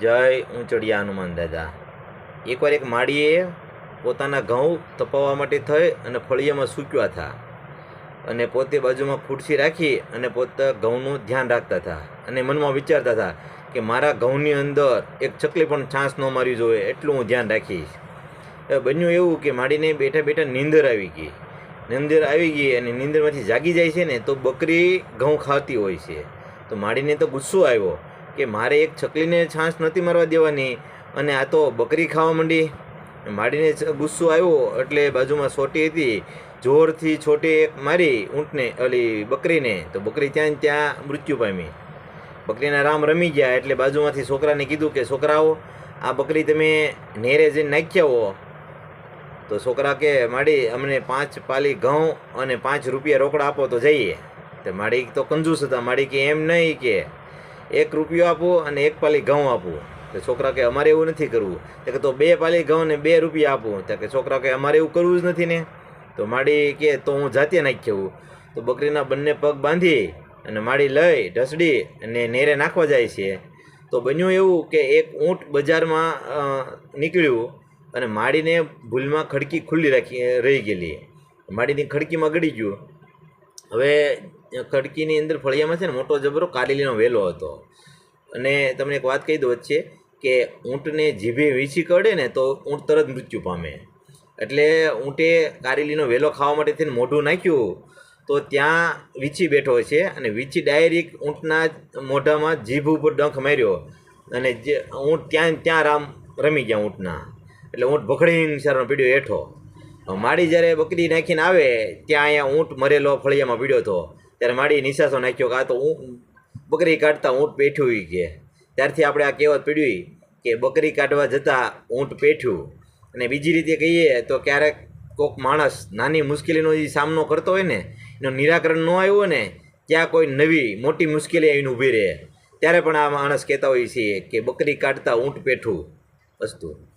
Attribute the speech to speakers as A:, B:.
A: જય ઊંચડિયા હનુમાન દાદા. એકવાર એક માળીએ પોતાના ઘઉં તપાવવા માટે થઈ અને ફળિયામાં સૂક્યા હતા અને પોતે બાજુમાં ખુરશી રાખી અને પોતે ઘઉંનું ધ્યાન રાખતા હતા અને મનમાં વિચારતા હતા કે મારા ઘઉંની અંદર એક ચકલી પણ છાંસ ન મારવી જોઈએ એટલું હું ધ્યાન રાખીશ. બન્યું એવું કે માડીને બેઠા બેઠા નીંદર આવી ગઈ. નીંદર આવી ગઈ અને નીંદરમાંથી જાગી જાય છે ને તો બકરી ઘઉં ખાતી હોય છે. તો માડીને તો ગુસ્સો આવ્યો. કે મારે એક છકલીને છાંસ નથી મારવા દેવાની અને આ તો બકરી ખાવા માંડી. માડીને ગુસ્સો આવ્યો એટલે બાજુમાં સોટી હતી. જોરથી છોટી એક મારી ઊંટને, ઓલી બકરીને. તો બકરી ત્યાં ત્યાં મૃત્યુ પામી. બકરીના રામ રમી ગયા એટલે બાજુમાંથી છોકરાને કીધું કે, છોકરાઓ, આ બકરી તમે નેરે જઈને નાખ્યા હો. તો છોકરા કે, માડી, અમને પાંચ પાલી ઘઉં અને પાંચ રૂપિયા રોકડા આપો તો જઈએ. તો માડી તો કંજૂસ હતા. માડી કે, એમ નહીં કે. એક રૂપિયો આપું અને એક પાલી ઘઉં આપું. તો છોકરા કે અમારે એવું નથી કરવું. કે તો બે પાલી ઘઉં ને બે રૂપિયા આપું. તો કે છોકરા કે અમારે એવું કરવું જ નથી ને. તો માડી કે તો હું જાતે નાખ્યું તો બકરીના બંને પગ બાંધી અને માડી લઈ ઢસડી અને નેરે નાખવા જાય છે. તો બન્યું એવું કે એક ઊંટ બજારમાં નીકળ્યું અને માડીને ભૂલમાં ખડકી ખુલ્લી રાખી રહી ગયેલી. માડીની ખડકીમાં ગળી ગયું. હવે ખડકીની અંદર ફળિયામાં છે ને મોટો જબરો કારેલીનો વેલો હતો. અને તમને એક વાત કહી દઉં વચ્ચે કે ઊંટને જીભે વીંછી કરડે ને તો ઊંટ તરત મૃત્યુ પામે. એટલે ઊંટે કારેલીનો વેલો ખાવા માટે થઈને મોઢું નાખ્યું તો ત્યાં વીંછી બેઠો છે અને વીંછી ડાયરેક્ટ ઊંટના મોઢામાં જીભ ઉપર ડંખ માર્યો અને જે ઊંટ ત્યાં ત્યાં રામ રમી ગયા ઊંટના. એટલે ઊંટ ભખડીને સારો પીડ્યો હેઠો. માડી જ્યારે બકરી નાખીને આવે, ત્યાં અહીંયા ઊંટ મરેલો ફળિયામાં પીડ્યો હતો. ત્યારે માડી નિશાસો નાખ્યો કે તો ઊંટ, બકરી કાઢતા ઊંટ પેઠ્યું કે. ત્યારથી આપણે આ કહેવત પીડ્યું કે બકરી કાઢવા જતાં ઊંટ પેઠ્યું. અને બીજી રીતે કહીએ તો ક્યારેક કોઈક માણસ નાની મુશ્કેલીનો જે સામનો કરતો હોય ને, એનું નિરાકરણ ન આવ્યું ને, ત્યાં કોઈ નવી મોટી મુશ્કેલી આવીને ઊભી રહે. ત્યારે પણ આ માણસ કહેતા હોય છે કે બકરી કાઢતા ઊંટ પેઠું વસ્તુ.